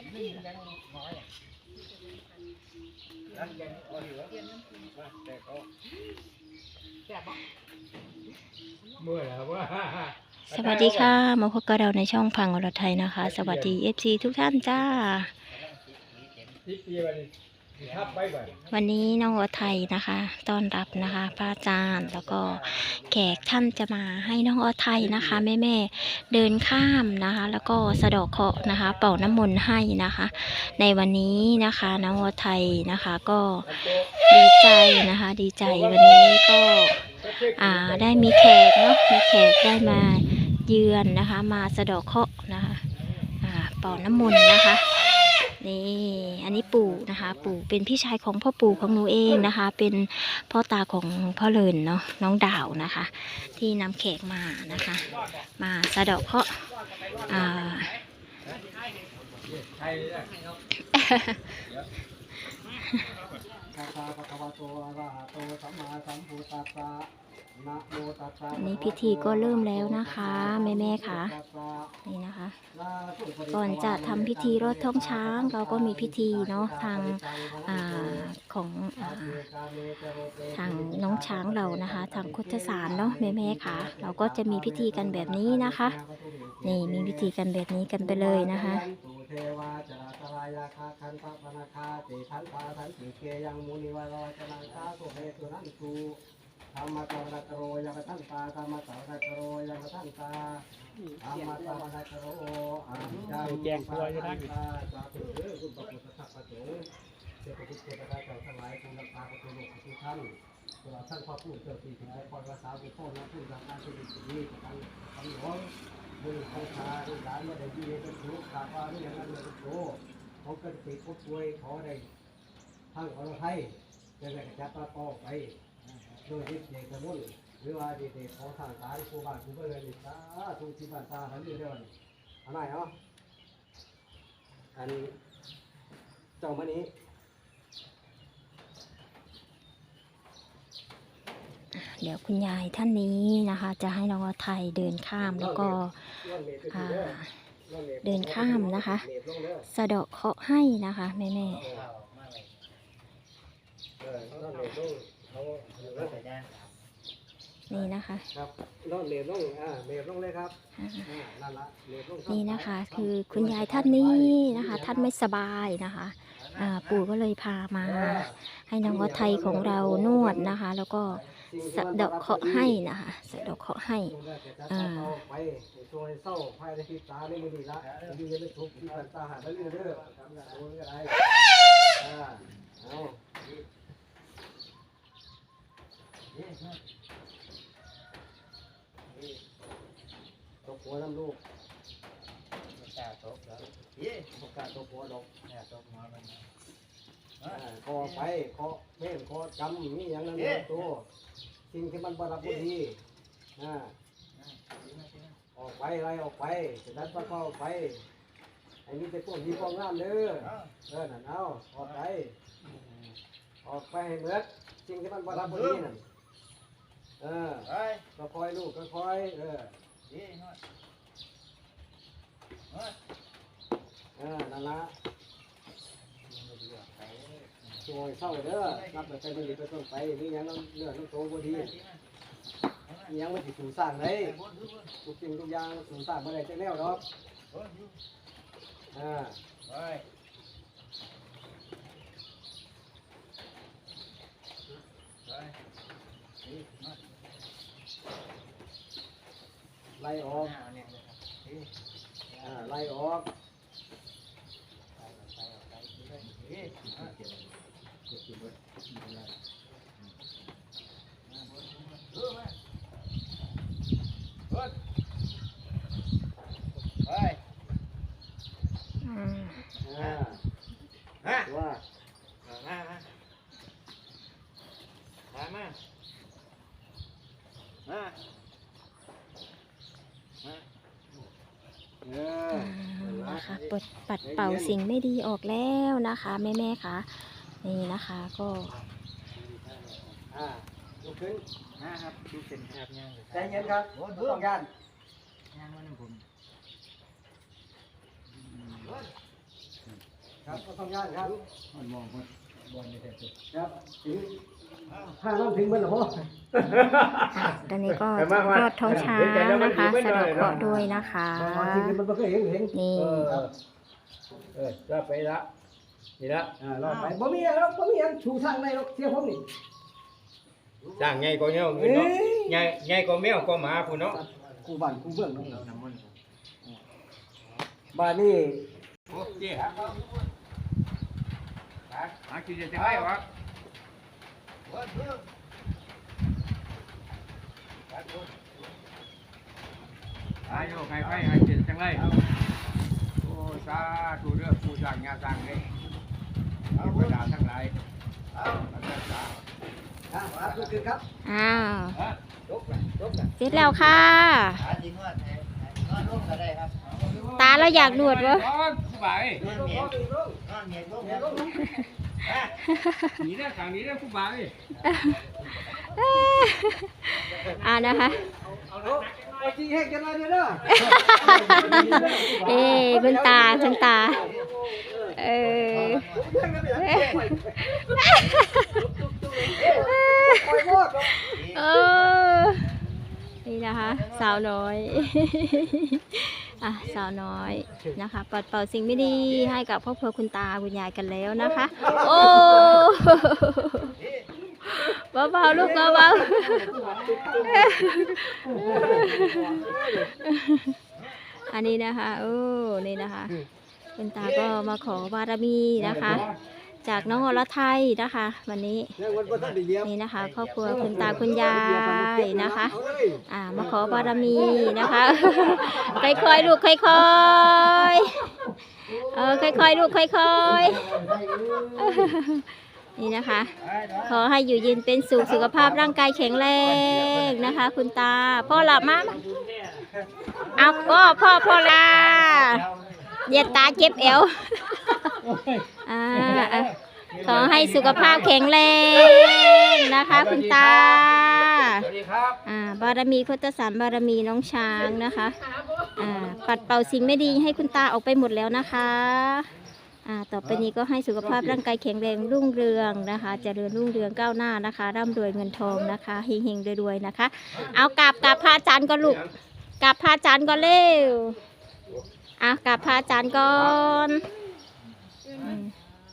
คนที่ยังน้อยนั่นยังอ่อนอยู่แต่เขาแซ่บบ่เมื่อแล้วว่าสวัสดีค่ะ มาพบกับเราในช่องพังอรไทยนะคะ สวัสดี FC ทุกท่านจ้า วันนี้น้องอไทยนะคะต้อนรับนะคะพระอาจารย์แล้วก็แขกท่านจะมาให้น้องอรไทยนะคะแม่แม่ๆเดินข้ามนะคะ แล้วก็สะเดอกเคราะห์นะคะ เป่าน้ำมนต์ให้นะคะ ในวันนี้นะคะน้องอรไทยนะคะก็ดีใจนะคะ ดีใจวันนี้ก็อ่าได้มีแขกเนาะมีแขกได้มาเยือนนะคะ มาสะเดอกเคราะห์นะคะอ่าเป่าน้ำมนต์นะคะ นี่อันนี้ปู่นะคะ ปู่เป็นพี่ชายของพ่อปู่ของหนูเองนะคะ เป็นพ่อตาของพ่อเลินเนาะน้องดาวนะคะ ที่นำแขกมานะคะ มาสะเดอกเคาะอ่า อันนี้พิธีก็เริ่มแล้วนะคะแม่แม่ๆค่ะตัสสะนี่นะคะ ก่อนจะทำพิธีรดท้องช้าง เราก็มีพิธีเนาะทางอาของอาทางน้องช้างเรานะคะ ทางคุทธสารเนาะแม่แม่ๆค่ะ เราก็จะมีพิธีกันแบบนี้นะคะนี่มีพิธีกันแบบนี้กันไปเลยนะคะเทวาจราตรายาคาคันตะปนาคาติทันตาทันติเกยังมุนิวารจนังคาสุเฮตุนันตุ ธรรมะตระกโรยังทันตาธรรมะตระกโรยังทันตาธรรมะตระกโรอาจังแจงตัวอยู่นะสาธุเด้อคุณพระพุทธสัพพะโสเจ้าพระพุทธเจ้าพระเจ้าทั้งหลายคุณพระพุทธโลกทุกท่านตลอดท่านพ่อผู้เจ้าที่ถึงได้คอยรักษาบุญโทษและผู้ทำการชีวิตนี้ทั้งทั้งหลวงบุญของชาลูกหลานมื่อได้ดีเป็นทุกข์ขาดว่าไม่อย่างนั้นเลยโตเขาเกิดติดพบป่วยขอได้ทั้งขอเราไทยจะได้กระจับตาต่อไป โดยที่เด็กสมุนหรือว่าเด็กๆขอทางสายครูบาครูเบอร์นี่สาธุกที่บ้านตาหันอยู่เดียวนี่อันไหนเนาะอันเจ้ามันนี้เดี๋ยวคุณยายท่านนี้นะคะ จะให้น้องไทยเดินข้ามแล้วก็อ่าเดินข้ามนะคะ สะเดาะเคราะห์ให้นะคะแม่แม่ เออ นอนเหลวลงเขาเอาๆนี่นะคะครับนอนเหลวลงอ่าเหลวลงเลยครับอ่าอ่านั่นละเหลวลงรับนี่นะคะ คือคุณยายท่านนี้นะคะ ท่านไม่สบายนะคะอ่าปู่ก็เลยพามา ให้น้องอไทยของเรานวดนะคะ แล้วก็สะเดาะเคราะห์ให้นะคะ สะเดาะเคราะห์ให้อ่าไปช่วยเศร้าภายในที่ตาในมือดีละดีจะไม่ทุกข์ที่ปันตาหาได้เรื่อยๆทำอย่างนู้นก็ได้อ่าเอา ตกหัวน้ำลูกตาตกแล้วโอกาสตกหัวดอกเนี่ยตกมามันอ่าคอไปคอเม่นคอจำมีอย่างนั้นเลยตัวสิ่งที่มันบารับดีอ่าออกไปอะไรออกไปจะดันปลาเข้าไปไอ้นี่จะพวกดีพวกงามเด้อเออนั่นเอาออกไปออกไปให้เบิดสิ่งที่มันบารับดีนั่น เออเฮ้ยก็คอยลูกก็คอยเออนี่น้อยเออนั่นละช่วยเศร้าเด้อรับแต่ใจดีไปต้นไปนี่ยังน้ำเลือดน้ำโตบ่ดียังมันสิสูงสร้างเลยทุกสิ่งทุกอย่างสูงสร้างมาได้จังแนวดอกอ่าเฮ้ ไล่ออกอ่าไล่ออกอ่า ฮะ ว่า มามามามามา เออ นะคะปลดปัดเป่าสิ่งไม่ดีออกแล้วนะคะแม่แม่ๆค่ะนี่นะคะก็อ่าลุกขึ้นนะครับดูเป็นครับย่างใจเย็นครับบ่ต้องย่านย่างมันผมความยากครับมันมองมันบอลไม่ได้ตัวครับ ถึงถ้าน้ำถึงมันเหรอพ่ออะตอนนี้ก็รอดท้องช้างนะคะสะเดอกเคราะห์ด้วยนะคะบางทีมันก็เคยเห็นเห็นนี่เออเออจะไปละนี่ละอ่ารอดไปบ่มีอะไรหรอกบ่มีอันชูทางในหรอกเสียผมนี่จ้างไงก็เงี้ยเงินเนาะไงไงก็แมวก็หมาคุณเนาะกูบ้านกูเบื้องเนาะบ้านนี่โอ้เจ๊ฮะหากินจะได้วะ อายุใครไปหากินจังไรโอ้สาธุเรื่องผู้สร้างงานสร้างเลยเทวดาทั้งหลายเจ้าสาอะครับลุกขึ้นครับอ้าวฮะยกเสร็จแล้วค่ะอาจริงว่าแต่นอนร่วมก็ได้ครับตาเราอยากหนวดวะ นอนสบายนอนเมียนนอนเมียนร่วมครับหนีได้ขังหนีได้ผู้บ่าวเลยอ่านะคะไอ้ที่แห้งกันมาเด้อเด้อเอ้คุณตาคุณตา เออคอยโมดเออนี่นะคะ สาวน้อย อะสาวน้อยนะคะปัดเป่าสิ่งไม่ดีให้กับครอบครัวคุณตาคุณยายกันแล้วนะคะ โอ้เบาๆลูกเบาๆอันนี้นะคะโอ้นี่นะคะ คุณตาก็มาขอบารมีนะคะ จากน้องอรไทยนะคะ วันนี้ยังวันบ่ทันได้เหยียบนี่นะคะ ครอบครัวคุณตาคุณยายนะคะเอาเลยอ่ามาขอบารมีนะคะค่อยๆลูกค่อยๆเออค่อยๆลูกค่อยๆนี่นะคะ ขอให้อยู่เย็นเป็นสุขสุขภาพร่างกายแข็งแรงนะคะ คุณตาพ่อหลับมามาเอาพ่อพ่อพ่อลาเหยียดตาเจ็บเอว อ่าอะขอให้สุขภาพแข็งแรงนะคะ คุณตา สวัสดีครับอ่าบารมีพุทธสารบารมีน้องช้างนะคะอ่าปัดเป่าสิ่งไม่ดีให้คุณตาออกไปหมดแล้วนะคะอ่าต่อไปนี้ก็ให้สุขภาพร่างกายแข็งแรงรุ่งเรืองนะคะเจริญรุ่งเรืองก้าวหน้านะคะร่ำรวยเงินทองนะคะเฮงๆรวยๆนะคะ เอากราบกราบพระอาจารย์ก็ลูกกราบพระอาจารย์ก็เร็วเอากราบพระอาจารย์ก่อนอืม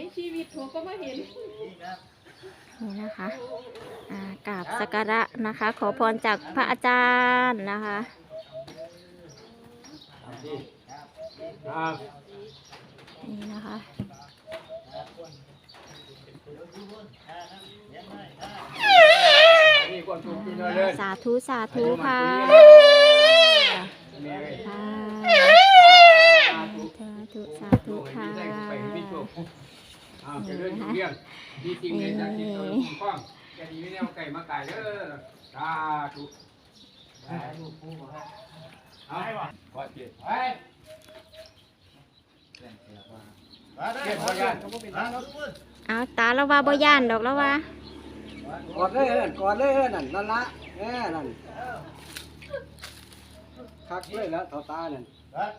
ในชีวิตผมก็มาเห็น นี่นะคะอ่ากราบสักการะนะคะ ขอพรจากพระอาจารย์นะคะนี่นะคะนี่คนถูกกินเลย สาธุสาธุค่ะค่ะสาธุสาธุค่ะ อ้าวจะเลื่อนเรื่องดีจริงเลยจากที่ตัวลุงป้อมจะดีไม่แนวไก่มาไก่เด้อสาธุเอาขอเจ็ดไปมาได้เจ็ดขพอยานมาทุกคนเอาตาละว่าบ่ย่านดอกละว่ากอดเลยนั่นกอดเลยนั่นนั่นละแน่นั่นคักเลยแล้วเท่าตานั่นครับ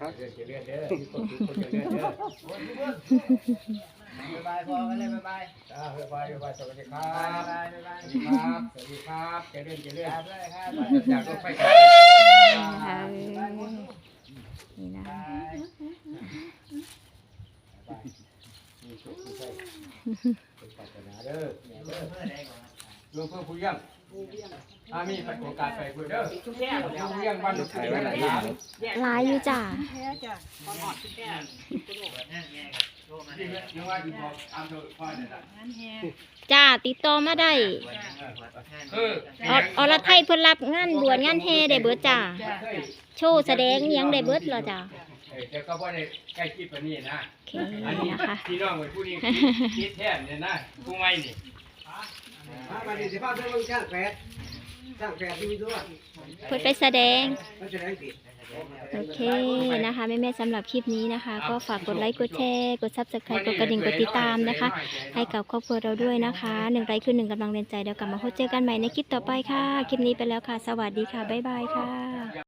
เอาครับเลื่อนจะเลื่อนเด้อคนถูกคนจะเลื่อนเด้อทุกคนบ๊ายบายพอกันเลยบ๊ายบายอ่าบ๊ายบายบ๊ายบายสวัสดีครับบบายบ๊ายบายสวัสดีครับสวัสดีครับจะเลื่อนจะเลื่อนครับเลยครับจากรถไฟฟ้าเออนี่นะคะมีสุขมีชัยเป็นศาสนาเด้อแม่เด้อเมื่อใดก่อนหลวงพ่อผู้ยังอามีโอกาสไปคุยเด้อยังบ้านลูกไผ่ไว้หลายอย่าง หลายอยู่จ้าแค่จ้ะขอหอดแค่นั่นไงโทรมาที่ยังว่าออกตามโดยพ่อเนี่ยนะงั้นแฮจ้าติดต่อมาได้เออออรไทยเพิ่นรับงานบวชงานแห่ได้เบิดจ้าโชว์แสดงอิหยังได้เบิดเหรอจ้าเออแต่ก็บ่ได้ใกล้คิดปานนี้นะ โอเคอันนี้นะคะ พี่น้องไว้ผู้นี้คิดแท้เนี่ยนะผู้ใหม่นี่ มาดนี้สิพาไปเบิ่งช่างแฝด ช่างแฝดอยู่ด้วยเพื่อไปแสดงมันจะได้ติด โอเคนะคะแม่ๆสำหรับคลิปนี้นะคะ ก็ฝากกดไลค์กดแชร์กดซับสไครต์กดกระดิ่งกดติดตามนะคะ ให้กับครอบครัวเราด้วยนะคะหนึ่งไลค์คือหนึ่งกำลังแรงใจเดี๋ยวกลับมาพบเจอกันใหม่ในคลิปต่อไปค่ะ คลิปนี้ไปแล้วค่ะ สวัสดีค่ะ บ๊ายบายค่ะ